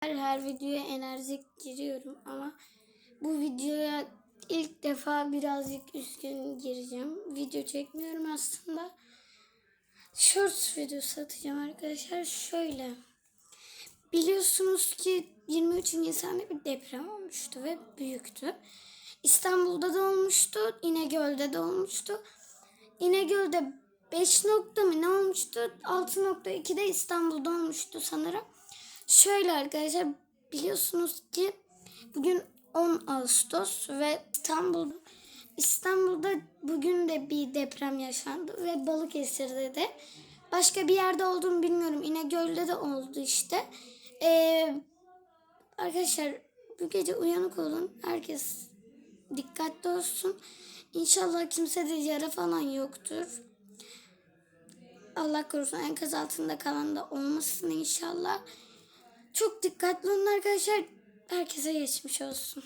Her, her videoya enerjik giriyorum ama bu videoya ilk defa birazcık üzgün gireceğim. Video çekmiyorum aslında. Shorts videosu atacağım arkadaşlar. Şöyle. Biliyorsunuz ki 23 Nisan'da bir deprem olmuştu ve büyüktü. İstanbul'da da olmuştu. İnegöl'de de olmuştu. İnegöl'de 5 nokta mı ne olmuştu? 6.2'de İstanbul'da olmuştu sanırım. Şöyle arkadaşlar biliyorsunuz ki bugün 10 Ağustos ve İstanbul İstanbul'da bugün de bir deprem yaşandı ve Balıkesir'de de başka bir yerde olduğunu bilmiyorum. İnegöl'de de oldu işte. Ee, arkadaşlar bu gece uyanık olun. Herkes dikkatli olsun. İnşallah kimse de yara falan yoktur. Allah korusun enkaz altında kalan da olmasın inşallah. Çok dikkatli olun arkadaşlar. Herkese geçmiş olsun.